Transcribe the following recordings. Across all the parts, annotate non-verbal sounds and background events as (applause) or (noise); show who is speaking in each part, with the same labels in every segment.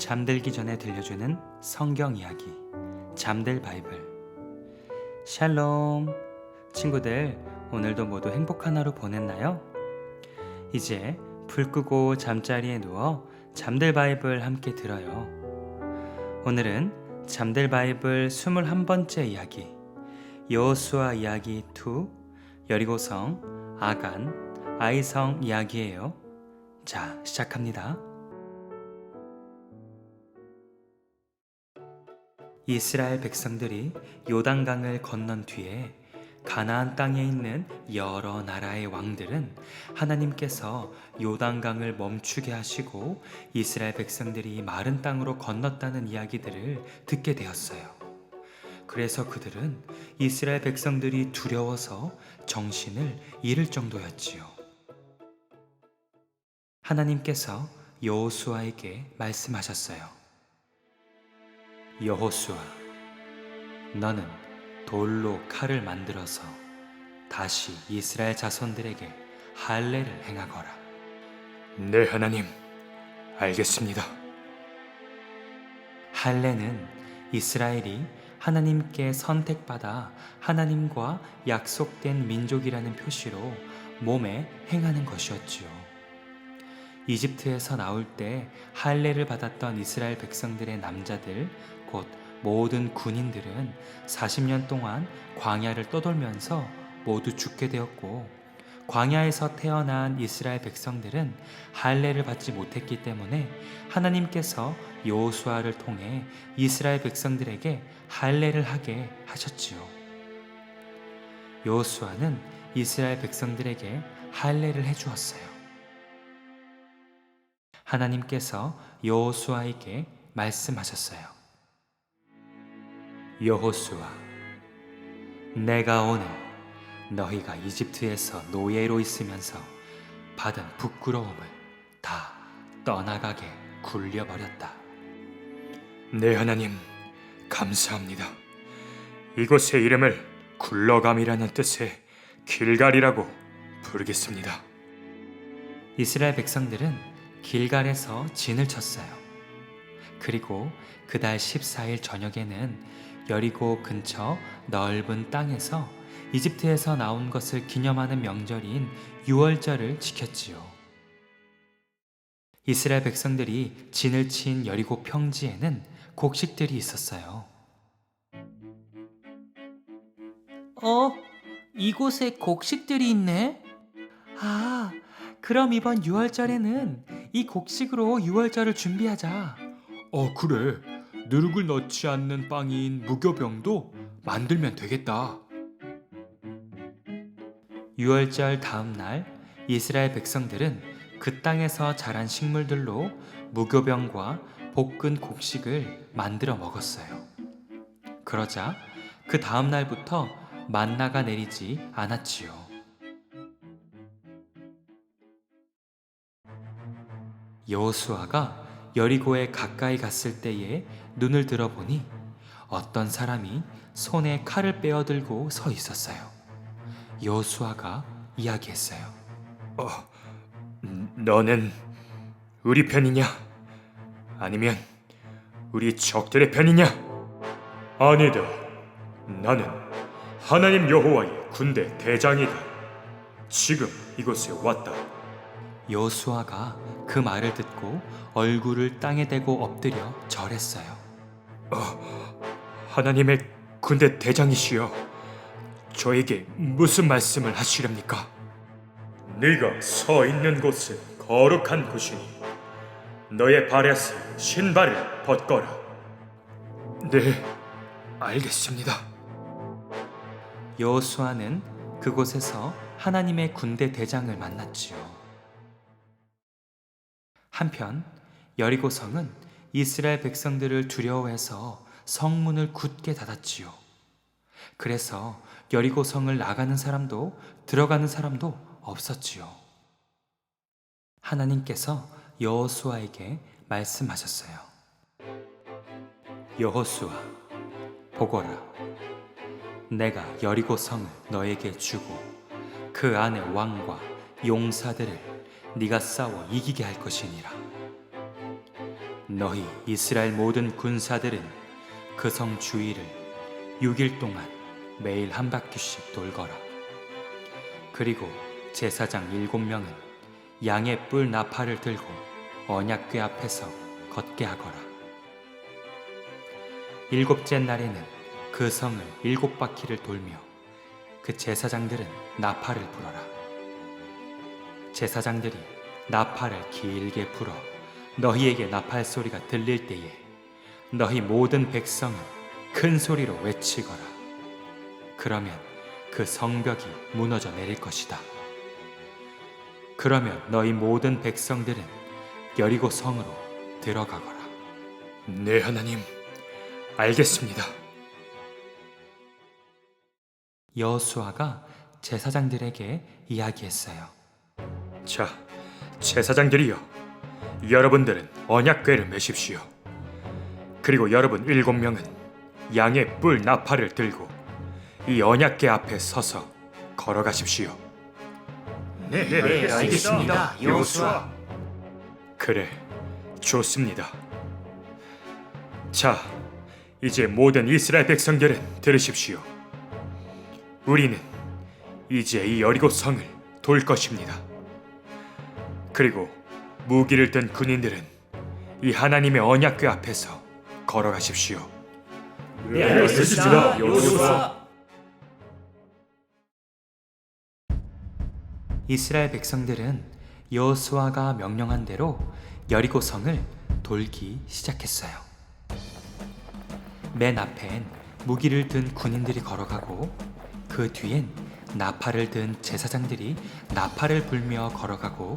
Speaker 1: 잠들기 전에 들려주는 성경 이야기 잠들 바이블 샬롬 친구들 오늘도 모두 행복한 하루 보냈나요? 이제 불 끄고 잠자리에 누워 잠들 바이블 함께 들어요. 오늘은 잠들 바이블 21번째 이야기 여호수아 이야기 2 여리고성 아간 아이성 이야기예요. 자, 시작합니다. 이스라엘 백성들이 요단강을 건넌 뒤에 가나안 땅에 있는 여러 나라의 왕들은 하나님께서 요단강을 멈추게 하시고 이스라엘 백성들이 마른 땅으로 건넜다는 이야기들을 듣게 되었어요. 그래서 그들은 이스라엘 백성들이 두려워서 정신을 잃을 정도였지요. 하나님께서 여호수아에게 말씀하셨어요. 여호수아, 너는 돌로 칼을 만들어서 다시 이스라엘 자손들에게 할례를 행하거라.
Speaker 2: 네, 하나님. 알겠습니다.
Speaker 1: 할례는 이스라엘이 하나님께 선택받아 하나님과 약속된 민족이라는 표시로 몸에 행하는 것이었지요. 이집트에서 나올 때 할례를 받았던 이스라엘 백성들의 남자들, 곧 모든 군인들은 40년 동안 광야를 떠돌면서 모두 죽게 되었고, 광야에서 태어난 이스라엘 백성들은 할례를 받지 못했기 때문에 하나님께서 여호수아를 통해 이스라엘 백성들에게 할례를 하게 하셨지요. 여호수아는 이스라엘 백성들에게 할례를 해 주었어요. 하나님께서 여호수아에게 말씀하셨어요. 여호수아 내가 오늘 너희가 이집트에서 노예로 있으면서 받은 부끄러움을 다 떠나가게 굴려버렸다.
Speaker 2: 네, 하나님. 감사합니다. 이곳의 이름을 굴러감이라는 뜻의 길갈이라고 부르겠습니다.
Speaker 1: 이스라엘 백성들은 길갈에서 진을 쳤어요. 그리고 그달 14일 저녁에는 여리고 근처 넓은 땅에서 이집트에서 나온 것을 기념하는 명절인 유월절을 지켰지요. 이스라엘 백성들이 진을 친 여리고 평지에는 곡식들이 있었어요. 어, 이곳에 곡식들이 있네? 아, 그럼 이번 유월절에는 이 곡식으로 유월절을 준비하자.
Speaker 2: 어, 그래. 누룩을 넣지 않는 빵인 무교병도 만들면 되겠다.
Speaker 1: 유월절 다음 날 이스라엘 백성들은 그 땅에서 자란 식물들로 무교병과 볶은 곡식을 만들어 먹었어요. 그러자 그 다음 날부터 만나가 내리지 않았지요. 여호수아가 여리고에 가까이 갔을 때에 눈을 들어보니 어떤 사람이 손에 칼을 빼어들고 서 있었어요. 여호수아가 이야기했어요.
Speaker 2: 너는 우리 편이냐? 아니면 우리 적들의 편이냐? 아니다. 나는 하나님 여호와의 군대 대장이다. 지금 이곳에 왔다.
Speaker 1: 여호수아가 그 말을 듣고 얼굴을 땅에 대고 엎드려 절했어요.
Speaker 2: 하나님의 군대 대장이시여, 저에게 무슨 말씀을 하시렵니까? 네가 서 있는 곳은 거룩한 곳이니 너의 발에서 신발을 벗거라. 네, 알겠습니다.
Speaker 1: 여호수아는 그곳에서 하나님의 군대 대장을 만났지요. 한편 여리고 성은 이스라엘 백성들을 두려워해서 성문을 굳게 닫았지요. 그래서 여리고 성을 나가는 사람도 들어가는 사람도 없었지요. 하나님께서 여호수아에게 말씀하셨어요. 여호수아 보거라 내가 여리고 성을 너에게 주고 그 안에 왕과 용사들을 네가 싸워 이기게 할 것이니라 너희 이스라엘 모든 군사들은 그 성 주위를 6일 동안 매일 한 바퀴씩 돌거라. 그리고 제사장 일곱 명은 양의 뿔 나팔을 들고 언약궤 앞에서 걷게 하거라. 일곱째 날에는 그 성을 일곱 바퀴를 돌며 그 제사장들은 나팔을 불어라. 제사장들이 나팔을 길게 불어 너희에게 나팔 소리가 들릴 때에 너희 모든 백성은 큰 소리로 외치거라. 그러면 그 성벽이 무너져 내릴 것이다. 그러면 너희 모든 백성들은 여리고 성으로 들어가거라.
Speaker 2: 네, 하나님. 알겠습니다.
Speaker 1: 여호수아가 제사장들에게 이야기했어요.
Speaker 2: 자, 제사장들이여. 여러분들은 언약궤를 메십시오. 그리고 여러분 일곱 명은 양의 뿔 나팔을 들고 이 언약궤 앞에 서서 걸어가십시오.
Speaker 3: 네, 알겠습니다, 여호수아.
Speaker 2: 그래, 좋습니다. 자, 이제 모든 이스라엘 백성들은 들으십시오. 우리는 이제 이 여리고 성을 돌 것입니다. 그리고 무기를 든 군인들은 이 하나님의 언약궤 앞에서 걸어가십시오.
Speaker 3: 네, 알겠습니다, 여호수아.
Speaker 1: 이스라엘 백성들은 여호수아가 명령한 대로 여리고 성을 돌기 시작했어요. 맨 앞엔 무기를 든 군인들이 걸어가고 그 뒤엔 나팔을 든 제사장들이 나팔을 불며 걸어가고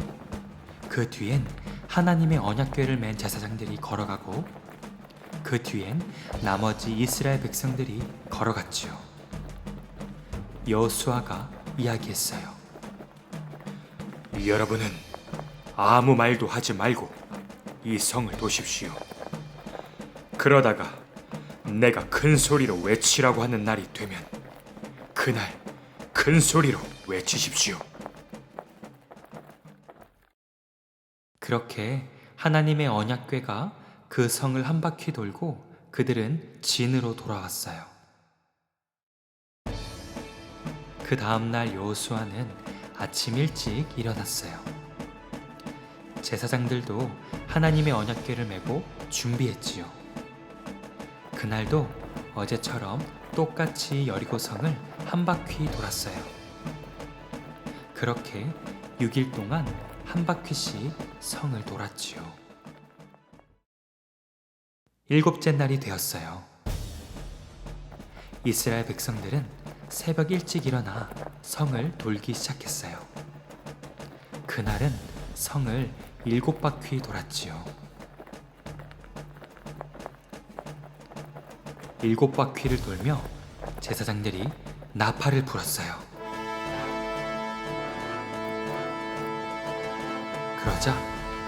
Speaker 1: 그 뒤엔 하나님의 언약궤를 맨 제사장들이 걸어가고 그 뒤엔 나머지 이스라엘 백성들이 걸어갔지요. 여호수아가 이야기했어요.
Speaker 2: 여러분은 아무 말도 하지 말고 이 성을 도십시오. 그러다가 내가 큰 소리로 외치라고 하는 날이 되면 그날 큰 소리로 외치십시오.
Speaker 1: 그렇게 하나님의 언약궤가 그 성을 한 바퀴 돌고 그들은 진으로 돌아왔어요. 그 다음 날 여호수아는 아침 일찍 일어났어요. 제사장들도 하나님의 언약궤를 메고 준비했지요. 그날도 어제처럼 똑같이 여리고 성을 한 바퀴 돌았어요. 그렇게 6일 동안 한 바퀴씩 성을 돌았지요. 일곱째 날이 되었어요. 이스라엘 백성들은 새벽 일찍 일어나 성을 돌기 시작했어요. 그날은 성을 일곱 바퀴 돌았지요. 일곱 바퀴를 돌며 제사장들이 나팔을 불었어요. 그러자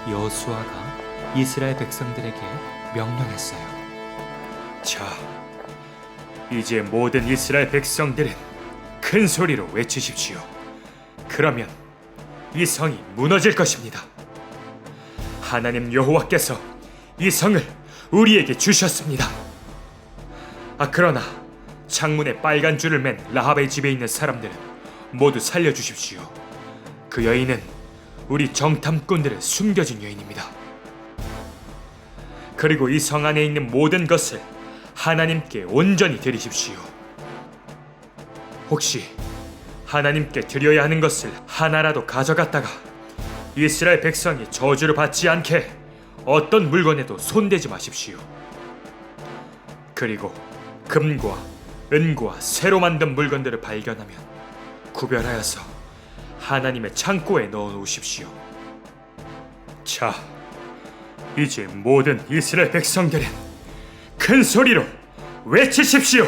Speaker 1: 여호수아가 이스라엘 백성들에게 명령했어요.
Speaker 2: 자, 이제 모든 이스라엘 백성들은 큰 소리로 외치십시오. 그러면 이 성이 무너질 것입니다. 하나님 여호와께서 이 성을 우리에게 주셨습니다. 아 그러나 창문에 빨간 줄을 맨 라합의 집에 있는 사람들은 모두 살려 주십시오. 그 여인은 우리 정탐꾼들의 숨겨진 여인입니다. 그리고 이 성 안에 있는 모든 것을 하나님께 온전히 드리십시오. 혹시 하나님께 드려야 하는 것을 하나라도 가져갔다가 이스라엘 백성이 저주를 받지 않게 어떤 물건에도 손대지 마십시오. 그리고 금과 은과 새로 만든 물건들을 발견하면 구별하여서 하나님의 창고에 넣어 놓으십시오. 자, 이제 모든 이스라엘 백성들은 큰 소리로 외치십시오.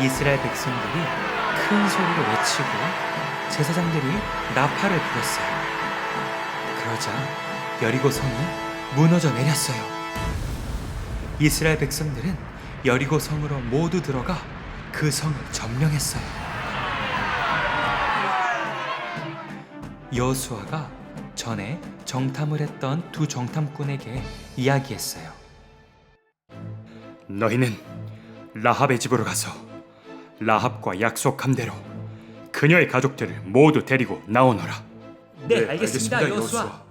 Speaker 1: 이스라엘 백성들이 큰 소리로 외치고 제사장들이 나팔을 불었어요. 그러자 여리고 성이 무너져 내렸어요. 이스라엘 백성들은 여리고 성으로 모두 들어가 그 성을 점령했어요. 여수아가 전에 정탐을 했던 두 정탐꾼에게 이야기했어요.
Speaker 2: 너희는 라합의 집으로 가서 라합과 약속한 대로 그녀의 가족들을 모두 데리고 나오너라.
Speaker 3: 네, 알겠습니다, 여호수아.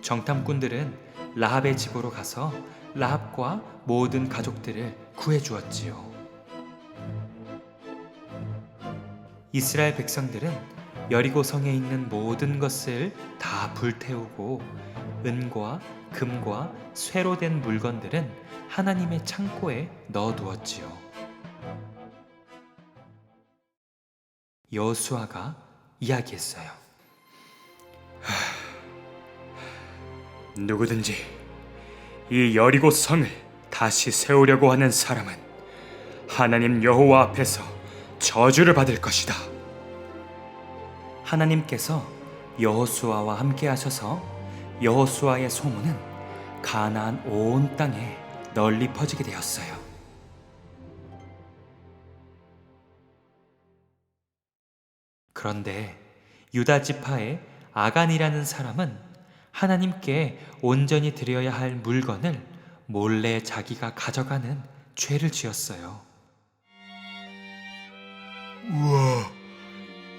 Speaker 1: 정탐꾼들은 라합의 집으로 가서 라합과 모든 가족들을 구해 주었지요. 이스라엘 백성들은 여리고 성에 있는 모든 것을 다 불태우고 은과 금과 쇠로 된 물건들은 하나님의 창고에 넣어 두었지요. 여호수아가 이야기했어요.
Speaker 2: 누구든지 이 여리고 성을 다시 세우려고 하는 사람은 하나님 여호와 앞에서 저주를 받을 것이다.
Speaker 1: 하나님께서 여호수아와 함께 하셔서 여호수아의 소문은 가나안 온 땅에 널리 퍼지게 되었어요. 그런데 유다 지파의 아간이라는 사람은 하나님께 온전히 드려야 할 물건을 몰래 자기가 가져가는 죄를 지었어요.
Speaker 2: 우와,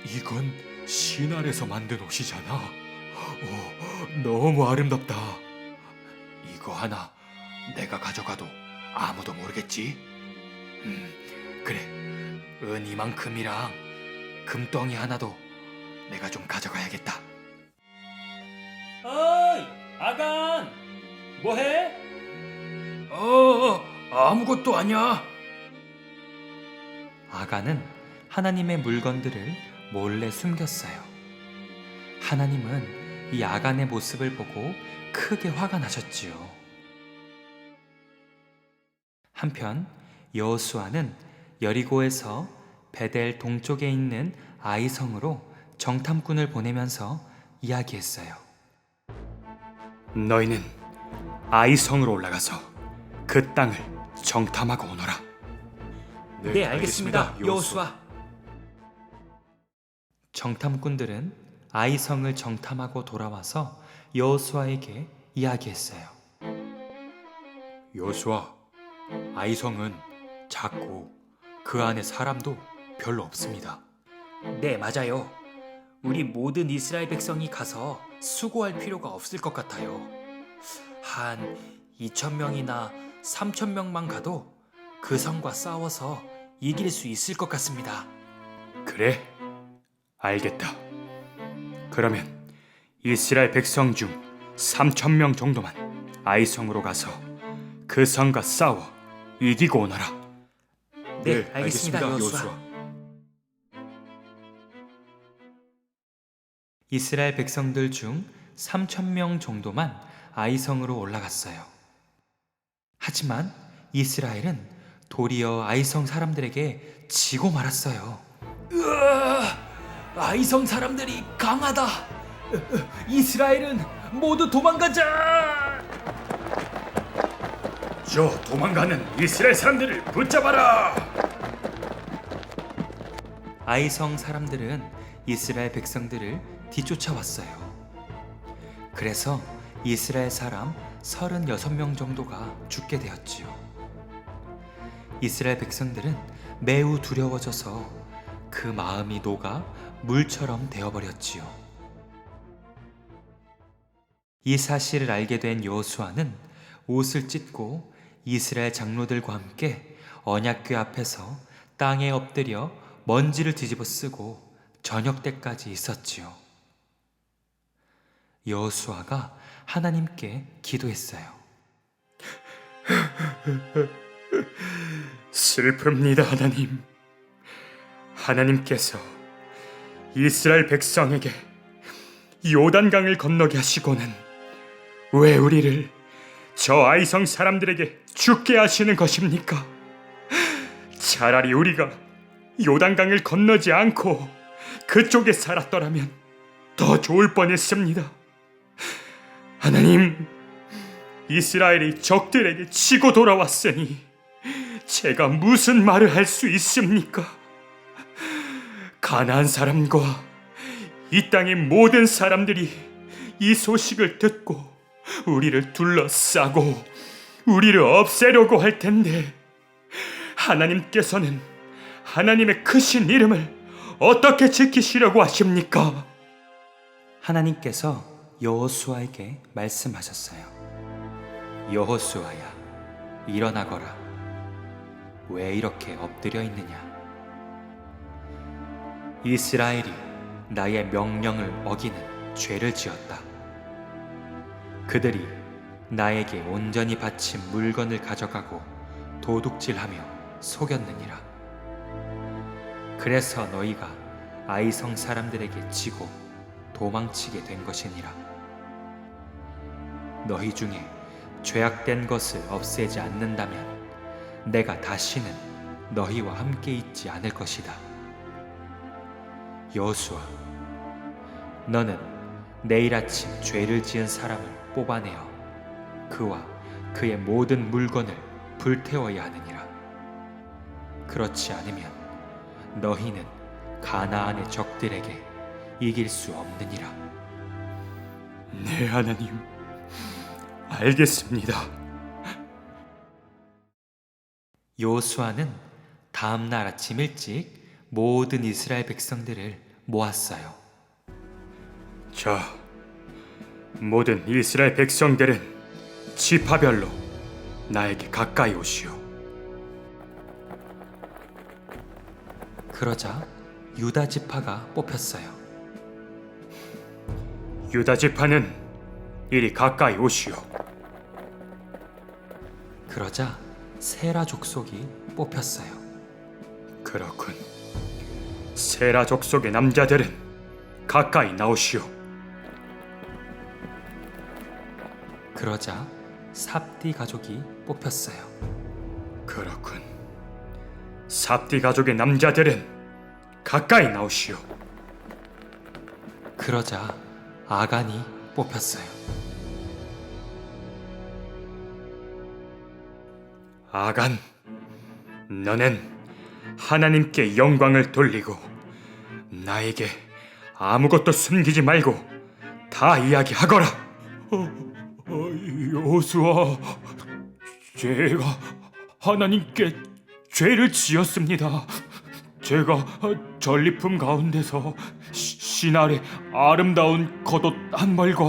Speaker 2: 이건 신알에서 만든 옷이잖아. 오, 너무 아름답다. 이거 하나 내가 가져가도 아무도 모르겠지? 음, 그래. 은 이만큼이랑 금덩이 하나도 내가 좀 가져가야겠다.
Speaker 1: 어이, 아간, 뭐해?
Speaker 2: 어, 아무것도 아니야.
Speaker 1: 아간은 하나님의 물건들을 몰래 숨겼어요. 하나님은 이 아간의 모습을 보고 크게 화가 나셨지요. 한편 여호수아는 여리고에서 베델 동쪽에 있는 아이성으로 정탐꾼을 보내면서 이야기했어요.
Speaker 2: 너희는 아이성으로 올라가서 그 땅을 정탐하고 오너라.
Speaker 3: 네, 알겠습니다, 여호수아.
Speaker 1: 정탐꾼들은 아이성을 정탐하고 돌아와서 여호수아에게 이야기했어요.
Speaker 2: 여수아, 아이성은 작고 그 안에 사람도 별로 없습니다.
Speaker 3: 네, 맞아요. 우리 모든 이스라엘 백성이 가서 수고할 필요가 없을 것 같아요. 한 2천 명이나 3천 명만 가도 그 성과 싸워서 이길 수 있을 것 같습니다.
Speaker 2: 그래, 알겠다. 그러면 이스라엘 백성 중 3천 명 정도만 아이성으로 가서 그 성과 싸워 이기고 오너라.
Speaker 3: 네, 알겠습니다, 여호수아.
Speaker 1: 이스라엘 백성들 중 3천 명 정도만 아이성으로 올라갔어요. 하지만 이스라엘은 도리어 아이성 사람들에게 지고 말았어요.
Speaker 3: 아이성 사람들이 강하다. 이스라엘은 모두 도망가자.
Speaker 2: 저 도망가는 이스라엘 사람들을 붙잡아라.
Speaker 1: 아이성 사람들은 이스라엘 백성들을 뒤쫓아왔어요. 그래서 이스라엘 사람 36명 정도가 죽게 되었지요. 이스라엘 백성들은 매우 두려워져서 그 마음이 녹아 물처럼 되어버렸지요. 이 사실을 알게 된 여호수아는 옷을 찢고 이스라엘 장로들과 함께 언약궤 앞에서 땅에 엎드려 먼지를 뒤집어 쓰고 저녁 때까지 있었지요. 여호수아가 하나님께 기도했어요. (laughs)
Speaker 2: 슬픕니다, 하나님. 하나님께서 이스라엘 백성에게 요단강을 건너게 하시고는 왜 우리를 저 아이성 사람들에게 죽게 하시는 것입니까? 차라리 우리가 요단강을 건너지 않고 그쪽에 살았더라면 더 좋을 뻔했습니다. 하나님, 이스라엘이 적들에게 치고 돌아왔으니 제가 무슨 말을 할 수 있습니까? 가나안 사람과 이 땅의 모든 사람들이 이 소식을 듣고 우리를 둘러싸고 우리를 없애려고 할 텐데 하나님께서는 하나님의 크신 이름을 어떻게 지키시려고 하십니까?
Speaker 1: 하나님께서 여호수아에게 말씀하셨어요. 여호수아야, 일어나거라. 왜 이렇게 엎드려 있느냐? 이스라엘이 나의 명령을 어기는 죄를 지었다. 그들이 나에게 온전히 바친 물건을 가져가고 도둑질하며 속였느니라. 그래서 너희가 아이성 사람들에게 지고 도망치게 된 것이니라. 너희 중에 죄악된 것을 없애지 않는다면 내가 다시는 너희와 함께 있지 않을 것이다. 여호수아, 너는 내일 아침 죄를 지은 사람을 뽑아내어 그와 그의 모든 물건을 불태워야 하느니라. 그렇지 않으면 너희는 가나안의 적들에게 이길 수 없느니라.
Speaker 2: 네, 하나님. 알겠습니다.
Speaker 1: 요수아는 다음 날 아침 일찍 모든 이스라엘 백성들을 모았어요.
Speaker 2: 자, 모든 이스라엘 백성들은 지파별로 나에게 가까이 오시오.
Speaker 1: 그러자 유다 지파가 뽑혔어요.
Speaker 2: 유다 지파는 이리 가까이 오시오.
Speaker 1: 그러자 세라 족속이 뽑혔어요.
Speaker 2: 그렇군. 세라 족속의 남자들은 가까이 나오시오.
Speaker 1: 그러자 삽디 가족이 뽑혔어요.
Speaker 2: 그렇군. 삽디 가족의 남자들은 가까이 나오시오.
Speaker 1: 그러자 아간이 뽑혔어요.
Speaker 2: 아간, 너는 하나님께 영광을 돌리고 나에게 아무것도 숨기지 말고 다 이야기하거라. 어, 여수아, 제가 하나님께 죄를 지었습니다. 제가 전리품 가운데서 시- 신알의 아름다운 겉옷 한 벌과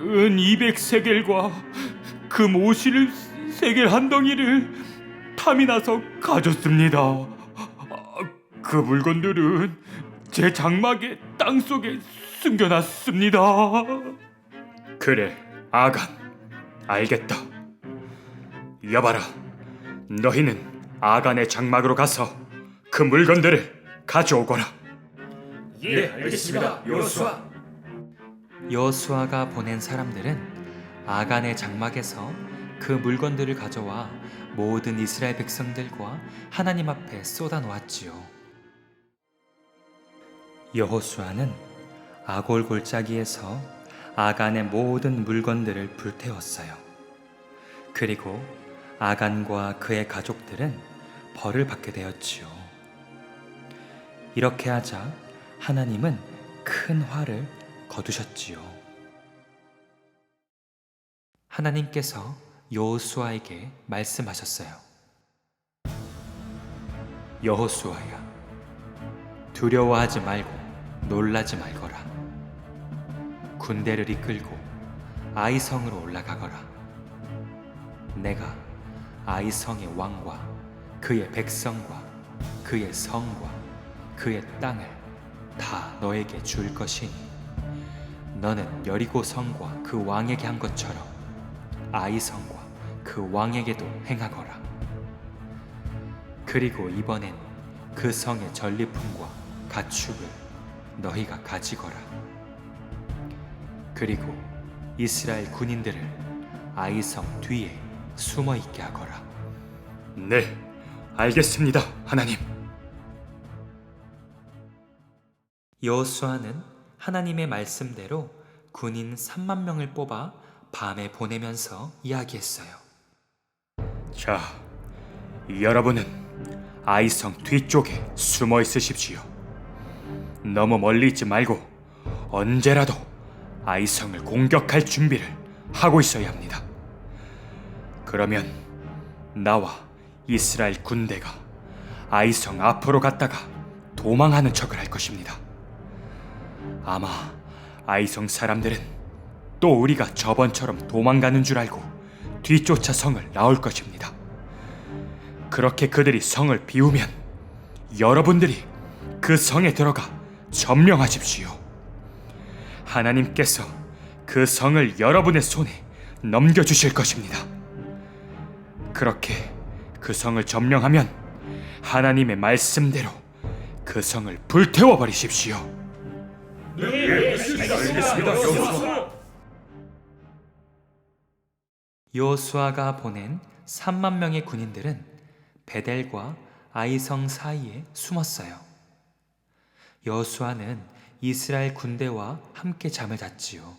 Speaker 2: 은 200세겔과 금 50세겔 한 덩이를 탐이 나서 가졌습니다. 아, 그 물건들은 제 장막의 땅 속에 숨겨놨습니다. 그래, 아간, 알겠다. 여봐라, 너희는 아간의 장막으로 가서 그 물건들을 가져오거라.
Speaker 3: 예, 알겠습니다. 요수아.
Speaker 1: 여호수아가 보낸 사람들은 아간의 장막에서 그 물건들을 가져와 모든 이스라엘 백성들과 하나님 앞에 쏟아 놓았지요. 여호수아는 아골 골짜기에서 아간의 모든 물건들을 불태웠어요. 그리고 아간과 그의 가족들은 벌을 받게 되었지요. 이렇게 하자 하나님은 큰 화를 거두셨지요. 하나님께서 여호수아에게 말씀하셨어요. 여호수아야, 두려워하지 말고 놀라지 말거라. 군대를 이끌고 아이성으로 올라가거라. 내가 아이성의 왕과 그의 백성과 그의 성과 그의 땅을 다 너에게 줄 것이니 너는 여리고 성과 그 왕에게 한 것처럼 아이성과 그 왕에게도 행하거라. 그리고 이번엔 그 성의 전리품과 가축을 너희가 가지거라. 그리고 이스라엘 군인들을 아이성 뒤에 숨어 있게 하거라.
Speaker 2: 네, 알겠습니다, 하나님.
Speaker 1: 여호수아는 하나님의 말씀대로 군인 3만 명을 뽑아 밤에 보내면서 이야기했어요.
Speaker 2: 자, 여러분은 아이성 뒤쪽에 숨어 있으십시오. 너무 멀리 있지 말고 언제라도 아이성을 공격할 준비를 하고 있어야 합니다. 그러면 나와 이스라엘 군대가 아이성 앞으로 갔다가 도망하는 척을 할 것입니다. 아마 아이성 사람들은 또 우리가 저번처럼 도망가는 줄 알고 뒤쫓아 성을 나올 것입니다. 그렇게 그들이 성을 비우면 여러분들이 그 성에 들어가 점령하십시오. 하나님께서 그 성을 여러분의 손에 넘겨주실 것입니다. 그렇게 그 성을 점령하면 하나님의 말씀대로 그 성을 불태워 버리십시오.
Speaker 1: 여 호수아가 보낸 3만 명의 군인들은 베델과 아이성 사이에 숨었어요. 여호수아는 이스라엘 군대와 함께 잠을 잤지요.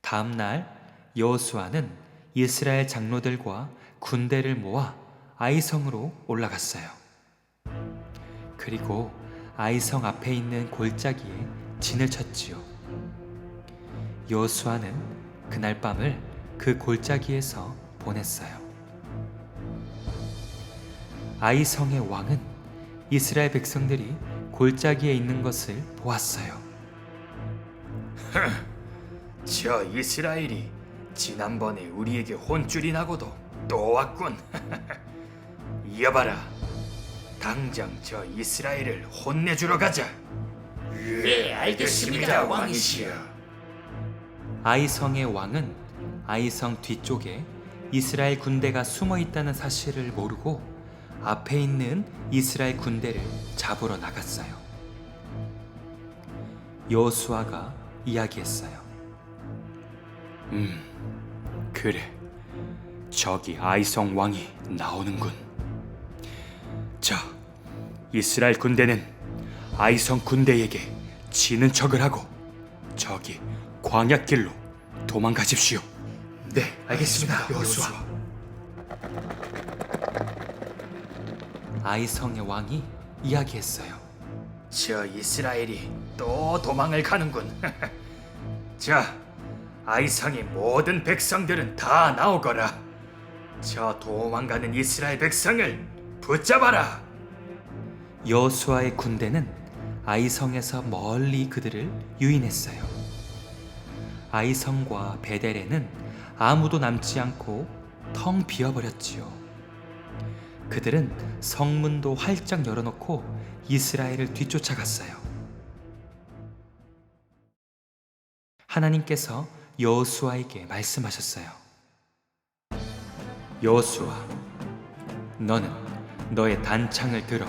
Speaker 1: 다음 날 여호수아는 이스라엘 장로들과 군대를 모아 아이성으로 올라갔어요. 그리고 아이성 앞에 있는 골짜기에 진을 쳤지요. 여호수아는 그날 밤을 그 골짜기에서 보냈어요. 아이성의 왕은 이스라엘 백성들이 골짜기에 있는 것을 보았어요. (laughs)
Speaker 3: 저 이스라엘이 지난번에 우리에게 혼쭐이 나고도 또 왔군. (laughs) 이어봐라. 당장 저 이스라엘을 혼내주러 가자. 예, 알겠습니다, 왕이시여.
Speaker 1: 아이성의 왕은 아이성 뒤쪽에 이스라엘 군대가 숨어 있다는 사실을 모르고 앞에 있는 이스라엘 군대를 잡으러 나갔어요. 여호수아가 이야기했어요.
Speaker 2: 그래, 저기 아이성 왕이 나오는군. 자, 이스라엘 군대는 아이성 군대에게 지는 척을 하고 저기 광야길로 도망가십시오.
Speaker 3: 네, 알겠습니다, 여호수아.
Speaker 1: 아이성의 왕이 이야기했어요.
Speaker 3: 저 이스라엘이 또 도망을 가는군. (laughs) 자, 아이성의 모든 백성들은 다 나오거라. 저 도망가는 이스라엘 백성을 붙잡아라.
Speaker 1: 여호수아의 군대는 아이성에서 멀리 그들을 유인했어요. 아이성과 베델에는 아무도 남지 않고 텅 비어버렸지요. 그들은 성문도 활짝 열어놓고 이스라엘을 뒤쫓아갔어요. 하나님께서 여호수아에게 말씀하셨어요. 여호수아, 너는 너의 단창을 들어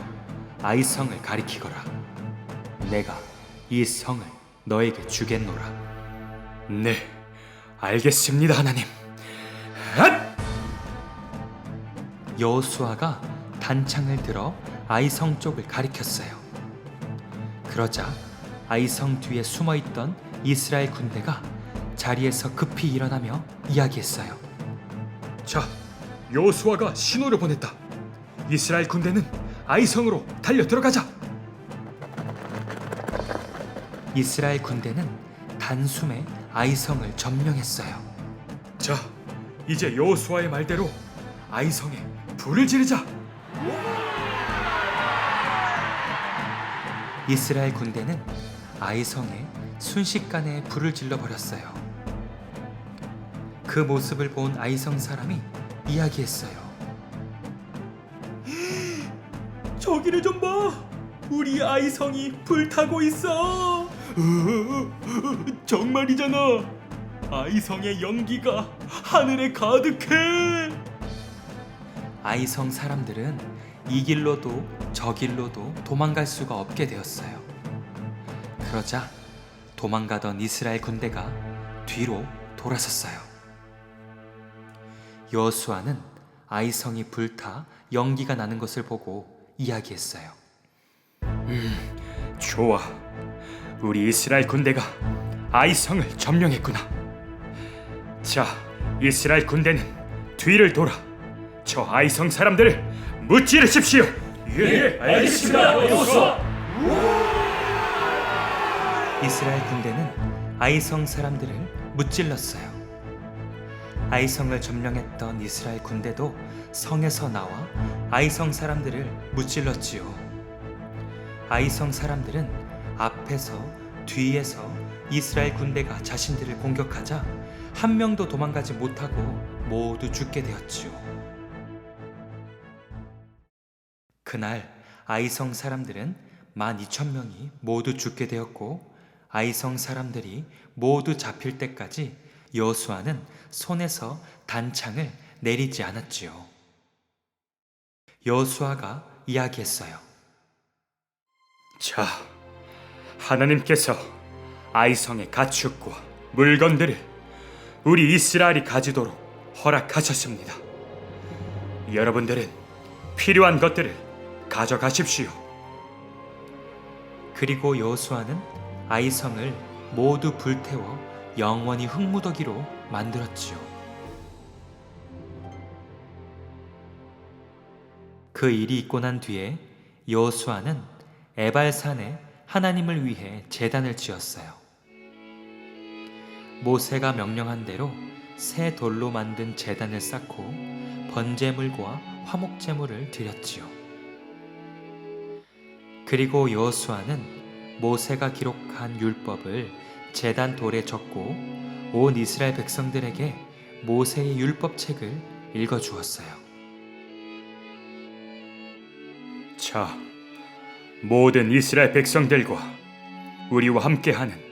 Speaker 1: 아이성을 가리키거라. 내가 이 성을 너에게 주겠노라.
Speaker 2: 네, 알겠습니다, 하나님. 앗!
Speaker 1: 여호수아가 단창을 들어 아이성 쪽을 가리켰어요. 그러자 아이성 뒤에 숨어 있던 이스라엘 군대가 자리에서 급히 일어나며 이야기했어요.
Speaker 2: 자, 여호수아가 신호를 보냈다. 이스라엘 군대는 아이성으로 달려 들어가자.
Speaker 1: 이스라엘 군대는 단숨에 아이성을 점령했어요.
Speaker 2: 자, 이제 여호수아의 말대로 아이성에 불을 지르자.
Speaker 1: 이스라엘 군대는 아이성에 순식간에 불을 질러 버렸어요. 그 모습을 본 아이성 사람이 이야기했어요. (gasps)
Speaker 2: 저기를 좀 봐. 우리 아이성이 불타고 있어. (laughs) 정말이잖아. 아이성의 연기가 하늘에 가득해.
Speaker 1: 아이성 사람들은 이 길로도 저 길로도 도망갈 수가 없게 되었어요. 그러자 도망가던 이스라엘 군대가 뒤로 돌아섰어요. 여호수아는 아이성이 불타 연기가 나는 것을 보고 이야기했어요.
Speaker 2: 좋아. 우리 이스라엘 군대가 아이성을 점령했구나. 자, 이스라엘 군대는 뒤를 돌아 저 아이성 사람들을 무찌르십시오. 예, 알겠습니다, 여호수아.
Speaker 1: 이스라엘 군대는 아이성 사람들을 무찔렀어요. 아이성을 점령했던 이스라엘 군대도 성에서 나와 아이성 사람들을 무찔렀지요. 아이성 사람들은 앞에서 뒤에서 이스라엘 군대가 자신들을 공격하자 한 명도 도망가지 못하고 모두 죽게 되었지요. 그날 아이성 사람들은 12,000명이 모두 죽게 되었고 아이성 사람들이 모두 잡힐 때까지 여수아는 손에서 단창을 내리지 않았지요. 여수아가 이야기했어요.
Speaker 2: 자, 하나님께서 아이성의 가축과 물건들을 우리 이스라엘이 가지도록 허락하셨습니다. 여러분들은 필요한 것들을 가져가십시오.
Speaker 1: 그리고 여호수아는 아이성을 모두 불태워 영원히 흙무더기로 만들었지요. 그 일이 있고 난 뒤에 여호수아는 에발산에 하나님을 위해 제단을 지었어요. 모세가 명령한 대로 새 돌로 만든 제단을 쌓고 번제물과 화목제물을 드렸지요. 그리고 여호수아는 모세가 기록한 율법을 제단 돌에 적고 온 이스라엘 백성들에게 모세의 율법 책을 읽어 주었어요.
Speaker 2: 자, 모든 이스라엘 백성들과 우리와 함께하는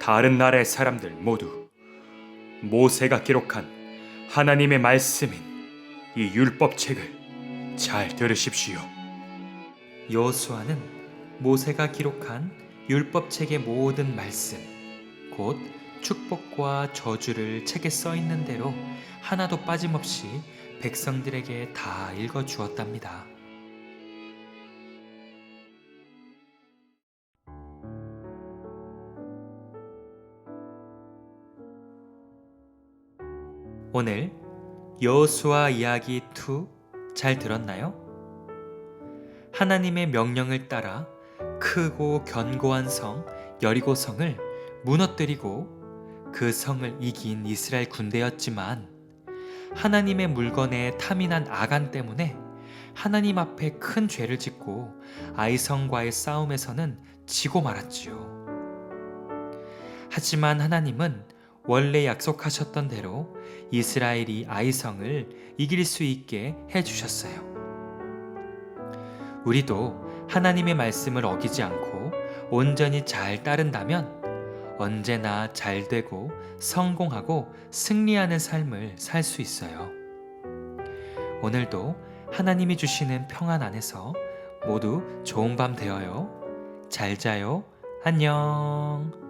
Speaker 2: 다른 나라의 사람들 모두 모세가 기록한 하나님의 말씀인 이 율법 책을 잘 들으십시오.
Speaker 1: 여호수아는 모세가 기록한 율법 책의 모든 말씀, 곧 축복과 저주를 책에 써 있는 대로 하나도 빠짐없이 백성들에게 다 읽어 주었답니다. 오늘 여호수아 이야기 2 잘 들었나요? 하나님의 명령을 따라 크고 견고한 성 여리고 성을 무너뜨리고 그 성을 이긴 이스라엘 군대였지만 하나님의 물건에 탐인한 아간 때문에 하나님 앞에 큰 죄를 짓고 아이성과의 싸움에서는 지고 말았지요. 하지만 하나님은 원래 약속하셨던 대로 이스라엘이 아이성을 이길 수 있게 해주셨어요. 우리도 하나님의 말씀을 어기지 않고 온전히 잘 따른다면 언제나 잘 되고 성공하고 승리하는 삶을 살 수 있어요. 오늘도 하나님이 주시는 평안 안에서 모두 좋은 밤 되어요. 잘 자요. 안녕.